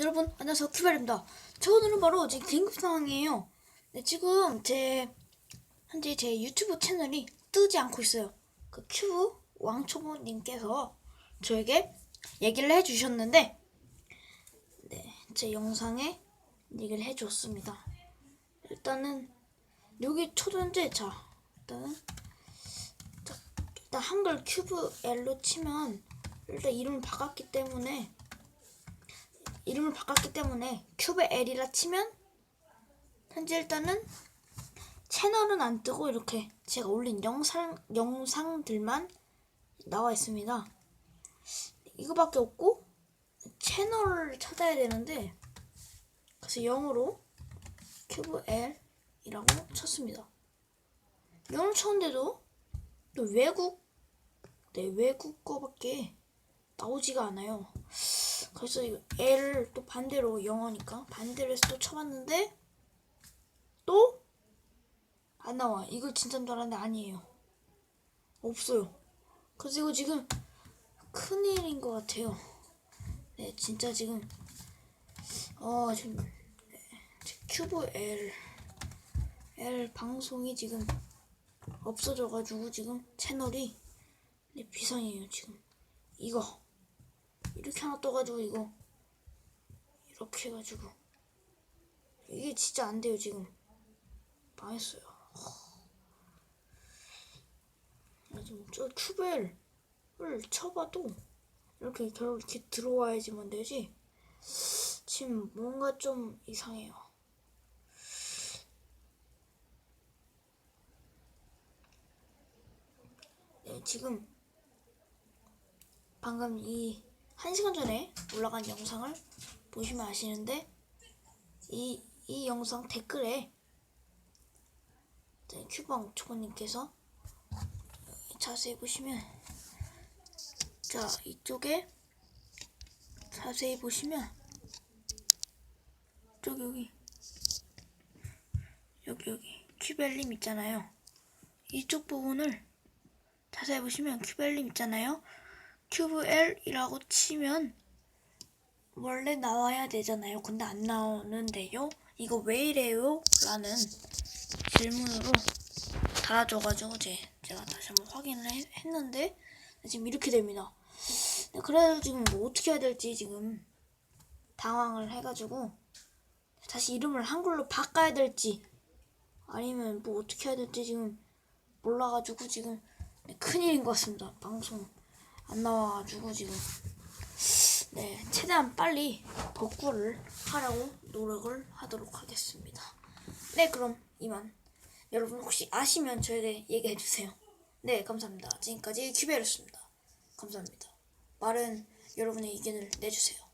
여러분 안녕하세요 큐벨입니다. 저 오늘은 바로 지금 긴급 상황이에요. 네, 지금 제 현재 제 유튜브 채널이 뜨지 않고 있어요. 그 큐브 왕초보님께서 저에게 얘기를 해주셨는데, 네, 제 영상에 얘기를 해줬습니다. 일단은 여기 초전제 자 일단은 자, 일단 한글 큐브 L로 치면 일단 이름을 바꿨기 때문에 이름을 바꿨기 때문에 큐브 L이라 치면 현재 일단은 채널은 안 뜨고 이렇게 제가 올린 영상 영상들만 나와 있습니다. 이거밖에 없고 채널을 찾아야 되는데 그래서 영어로 큐브 L이라고 쳤습니다. 영어를 쳤는데도 또 외국 네 외국 거밖에 나오지가 않아요. 그래서 이 L 또 반대로 영어니까 반대로 해서 또 쳐봤는데 또 안 나와. 이거 진짜인 줄 알았는데 아니에요. 없어요. 그래서 이거 지금 큰일인 것 같아요. 네, 진짜 지금 어 지금 네, 큐브 L L 방송이 지금 없어져가지고 지금 채널이 네, 비상이에요 지금 이거 이렇게 하나 떠가지고 이거 이렇게 해가지고 이게 진짜 안 돼요 지금 망했어요. 아, 지금 저 큐벨을 쳐봐도 이렇게 결국 이렇게 들어와야지만 되지. 지금 뭔가 좀 이상해요. 네, 지금 방금 이 한 시간 전에 올라간 영상을 보시면 아시는데 이, 이 영상 댓글에 네, 큐방 초보님께서 자세히 보시면 자 이쪽에 자세히 보시면 저기 여기 여기 여기 큐벨림 있잖아요. 이쪽 부분을 자세히 보시면 큐벨림 있잖아요 큐브 L이라고 치면 원래 나와야 되잖아요 근데 안 나오는데요 이거 왜 이래요? 라는 질문으로 달아줘가지고 제, 제가 다시 한번 확인을 해- 했는데 지금 이렇게 됩니다. 네, 그래서 지금 뭐 어떻게 해야 될지 지금 당황을 해가지고 다시 이름을 한글로 바꿔야 될지 아니면 뭐 어떻게 해야 될지 지금 몰라가지고 지금 네, 큰일인 것 같습니다. 방송 안 나와가지고 지금 네 최대한 빨리 복구를 하려고 노력을 하도록 하겠습니다. 네 그럼 이만 여러분 혹시 아시면 저에게 얘기해 주세요. 네, 감사합니다. 지금까지 큐베였습니다. 감사합니다. 말은 여러분의 의견을 내주세요.